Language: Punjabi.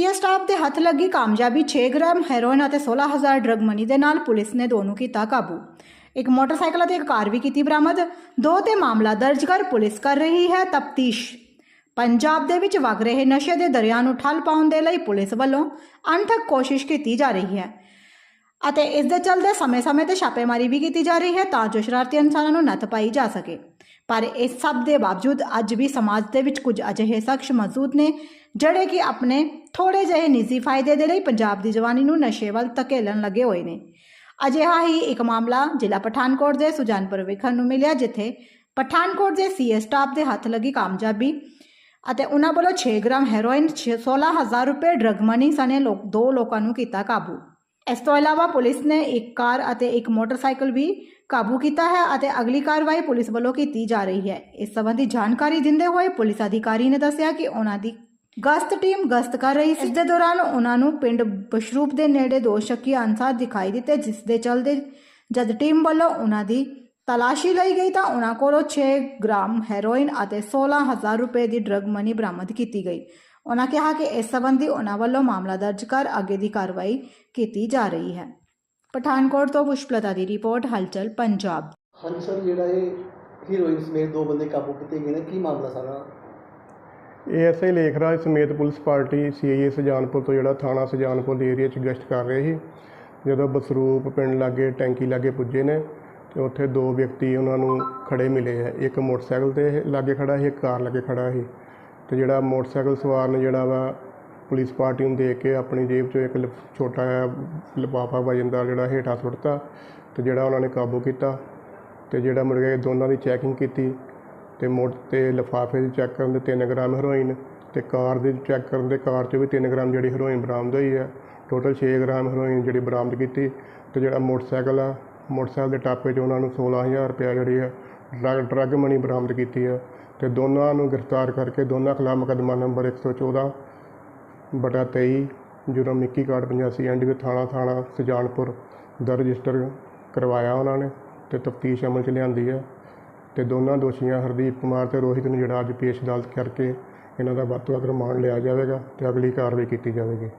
ਸੀਐਸ ਸਟਾਫ ਦੇ ਹੱਥ ਲੱਗੀ ਕਾਮਯਾਬੀ 6 ਗ੍ਰਾਮ ਹੈਰੋਇਨ ਅਤੇ 16000 ਡਰਗ ਮਨੀ ਦੇ ਨਾਲ ਪੁਲਿਸ ਨੇ ਦੋਨੋਂ ਕੀਤਾ ਕਾਬੂ। ਇੱਕ ਮੋਟਰਸਾਈਕਲ ਅਤੇ ਇੱਕ ਕਾਰ ਵੀ ਕੀਤੀ ਬਰਾਮਦ। ਦੋ ਤੇ ਮਾਮਲਾ ਦਰਜ ਕਰ ਪੁਲਿਸ ਕਰ ਰਹੀ ਹੈ ਤਫਤੀਸ਼। ਪੰਜਾਬ ਦੇ ਵਿੱਚ ਵਗ ਰਹੇ ਨਸ਼ੇ ਦੇ ਦਰਿਆ ਨੂੰ ਠੱਲ ਪਾਉਣ ਦੇ ਲਈ ਪੁਲਿਸ ਵੱਲੋਂ ਅਣਥੱਕ ਕੋਸ਼ਿਸ਼ ਕੀਤੀ ਜਾ ਰਹੀ ਹੈ ਅਤੇ ਇਸ ਦੇ ਚਲਦੇ ਸਮੇਂ-ਸਮੇਂ ਤੇ ਛਾਪੇਮਾਰੀ ਵੀ ਕੀਤੀ ਜਾ ਰਹੀ ਹੈ ਤਾਂ ਜੋ ਸ਼ਰਾਰਤੀ ਇਨਸਾਨਾਂ ਨੂੰ ਨੱਥ ਪਾਈ ਜਾ ਸਕੇ। ਪਰ ਇਸ ਸਭ ਦੇ ਬਾਵਜੂਦ ਅੱਜ ਵੀ ਸਮਾਜ ਦੇ ਵਿੱਚ ਕੁਝ ਅਜਿਹੇ ਸ਼ਖਸ ਮੌਜੂਦ ਨੇ, ਜਿਹੜੇ ਕਿ ਆਪਣੇ ਥੋੜੇ ਜਿਹੇ ਨਿੱਜੀ ਫਾਇਦੇ ਦੇ ਲਈ ਪੰਜਾਬ ਦੀ ਜਵਾਨੀ ਨੂੰ ਨਸ਼ੇ ਵੱਲ ਧਕੇਲਣ ਲੱਗੇ ਹੋਏ ਨੇ। ਅਜਿਹਾ ਹੀ ਇੱਕ ਮਾਮਲਾ ਜ਼ਿਲ੍ਹਾ ਪਠਾਨਕੋਟ ਦੇ ਸੁਜਾਨਪੁਰ ਵਿਖੇ ਨੂੰ ਮਿਲਿਆ, ਜਿੱਥੇ ਪਠਾਨਕੋਟ ਦੇ ਸੀਐਸ ਸਟਾਫ ਦੇ ਹੱਥ ਲੱਗੀ ਕਾਮਯਾਬੀ ਅਤੇ ਉਹਨਾਂ ਵੱਲੋਂ 6 ਗ੍ਰਾਮ ਹੈਰੋਇਨ 16000 ਰੁਪਏ ਡਰਗ ਮਨੀ ਸਣੇ ਲੋਕ, ਦੋ ਲੋਕਾਂ ਨੂੰ ਕੀਤਾ ਕਾਬੂ। ਇਸ ਤੋਂ ਇਲਾਵਾ ਪੁਲਿਸ ਨੇ ਇੱਕ ਕਾਰ ਅਤੇ ਇੱਕ ਮੋਟਰਸਾਈਕਲ ਵੀ ਕਾਬੂ ਕੀਤਾ ਹੈ ਅਤੇ ਅਗਲੀ ਕਾਰਵਾਈ ਪੁਲਿਸ ਵੱਲੋਂ ਕੀਤੀ ਜਾ ਰਹੀ ਹੈ। ਇਸ ਸੰਬੰਧੀ ਜਾਣਕਾਰੀ ਦਿੰਦੇ ਹੋਏ ਪੁਲਿਸ ਅਧਿਕਾਰੀ ਨੇ ਦੱਸਿਆ ਕਿ ਉਹਨਾਂ ਦੀ ਗਸ਼ਤ ਟੀਮ ਗਸ਼ਤ ਕਰ ਰਹੀ ਸੀ। ਇਸ ਦੇ ਦੌਰਾਨ ਉਹਨਾਂ ਨੂੰ ਪਿੰਡ ਬਸ਼ਰੂਪ ਦੇ ਨੇੜੇ ਦੋ ਸ਼ੱਕੀ ਅਨਸਾਰ ਦਿਖਾਈ ਦਿੱਤੇ, ਜਿਸ ਦੇ ਚਲਦੇ ਜਦ ਟੀਮ ਵੱਲੋਂ ਉਹਨਾਂ ਦੀ ਤਲਾਸ਼ੀ ਲਈ ਗਈ ਤਾਂ ਉਹਨਾਂ ਕੋਲੋਂ 6 ਗ੍ਰਾਮ ਹੈਰੋਇਨ ਅਤੇ 16000 ਰੁਪਏ ਦੀ ਡਰੱਗ ਮਨੀ ਬਰਾਮਦ ਕੀਤੀ ਗਈ। ਉਹਨਾਂ ਕਿਹਾ ਕਿ ਇਸ ਸੰਬੰਧੀ ਉਹਨਾਂ ਵੱਲੋਂ ਮਾਮਲਾ ਦਰਜ ਕਰ ਅੱਗੇ ਦੀ ਕਾਰਵਾਈ ਕੀਤੀ ਜਾ ਰਹੀ ਹੈ। ਪਠਾਨਕੋਟ ਤੋਂ ਪੁਸ਼ਪਲਤਾ ਦੀ ਰਿਪੋਰਟ ਹਲਚਲ ਪੰਜਾਬ। ਹਾਂਜੀ ਸਰ ਜਿਹੜਾ ਇਹ ਹੀਰੋਇਨ ਸਮੇਤ ਦੋ ਬੰਦੇ ਕਾਬੂ ਕੀਤੇ ਗਏ ਨੇ ਕੀ ਮਾਮਲਾ ਸਾਰਾ? ਏਐਸਆਈ ਲੇਖਰਾਜ ਸਮੇਤ ਪੁਲਿਸ ਪਾਰਟੀ ਸੀਆਈਏ ਸੁਜਾਨਪੁਰ ਤੋਂ ਜਿਹੜਾ ਥਾਣਾ ਸੁਜਾਨਪੁਰ ਦੇ ਏਰੀਆ 'ਚ ਗਸ਼ਤ ਕਰ ਰਹੇ ਸੀ। ਜਦੋਂ ਬਸਰੂਪ ਪਿੰਡ ਲਾਗੇ ਟੈਂਕੀ ਲਾਗੇ ਪੁੱਜੇ ਨੇ ਤੇ ਉੱਥੇ ਦੋ ਵਿਅਕਤੀ ਉਹਨਾਂ ਨੂੰ ਖੜੇ ਮਿਲੇ ਆ ਇੱਕ ਮੋਟਰਸਾਈਕਲ ਤੇ ਲਾਗੇ ਖੜਾ ਸੀ ਇੱਕ ਕਾਰ ਲਾਗੇ ਖੜਾ ਸੀ। ਤੇ ਜਿਹੜਾ ਮੋਟਰਸਾਈਕਲ ਸਵਾਰ ਨੇ ਜਿਹੜਾ ਵਾ, ਪੁਲਿਸ ਪਾਰਟੀ ਨੂੰ ਦੇਖ ਕੇ ਆਪਣੀ ਜੇਬ 'ਚੋਂ ਇੱਕ ਲਿਫ- ਛੋਟਾ ਜਿਹਾ ਲਿਫਾਫਾ ਵਜਨ ਦਾ ਜਿਹੜਾ ਹੇਠਾਂ ਸੁੱਟਤਾ ਅਤੇ ਜਿਹੜਾ ਉਹਨਾਂ ਨੇ ਕਾਬੂ ਕੀਤਾ ਅਤੇ ਜਿਹੜਾ ਮੁੜ ਕੇ ਦੋਨਾਂ ਦੀ ਚੈਕਿੰਗ ਕੀਤੀ ਅਤੇ ਮੋਟ ਅਤੇ ਲਿਫਾਫੇ 'ਚ ਚੈੱਕ ਕਰਨ ਦੇ ਤਿੰਨ ਗ੍ਰਾਮ ਹੈਰੋਇਨ ਅਤੇ ਕਾਰ ਦੇ ਚੈੱਕ ਕਰਨ ਦੇ ਕਾਰ 'ਚ ਵੀ ਤਿੰਨ ਗ੍ਰਾਮ ਜਿਹੜੀ ਹੈਰੋਇਨ ਬਰਾਮਦ ਹੋਈ ਹੈ ਟੋਟਲ ਛੇ ਗ੍ਰਾਮ ਹੈਰੋਇਨ ਜਿਹੜੀ ਬਰਾਮਦ ਕੀਤੀ ਅਤੇ ਜਿਹੜਾ ਮੋਟਰਸਾਈਕਲ ਆ, ਮੋਟਰਸਾਈਕਲ ਦੇ ਟਾਪੇ 'ਚ ਉਹਨਾਂ ਨੂੰ 16000 ਰੁਪਇਆ ਜਿਹੜੀ ਆ, ਡਰੱਗ ਡਰੱਗ ਮਨੀ ਬਰਾਮਦ ਕੀਤੀ ਆ। ਤੇ ਦੋਨਾਂ ਨੂੰ ਗ੍ਰਿਫਤਾਰ ਕਰਕੇ ਦੋਨਾਂ ਖਿਲਾਫ ਮੁਕੱਦਮਾ ਨੰਬਰ 114 ਬਟਾ 23 ਜੁਰਮ ਮਿੱਕੀ ਕਾਰਡ 85 ਐਨਡੀਵੇ ਥਾਣਾ ਥਾਣਾ ਸੁਜਾਨਪੁਰ ਦਾ ਰਜਿਸਟਰ ਕਰਵਾਇਆ ਉਹਨਾਂ ਨੇ ਤੇ ਤਫਤੀਸ਼ ਅਮਲ 'ਚ ਲਿਆਂਦੀ ਹੈ। ਤੇ ਦੋਨਾਂ ਦੋਸ਼ੀਆਂ ਹਰਦੀਪ ਕੁਮਾਰ ਤੇ ਰੋਹਿਤ ਨੂੰ ਜਿਹੜਾ ਅੱਜ ਪੇਸ਼ ਅਦਾਲਤ ਕਰਕੇ ਇਹਨਾਂ ਦਾ ਵੱਧ ਤੋਂ ਵੱਧ ਰਿਮਾਂਡ ਲਿਆ ਜਾਵੇਗਾ ਤੇ ਅਗਲੀ ਕਾਰਵਾਈ ਕੀਤੀ ਜਾਵੇਗੀ।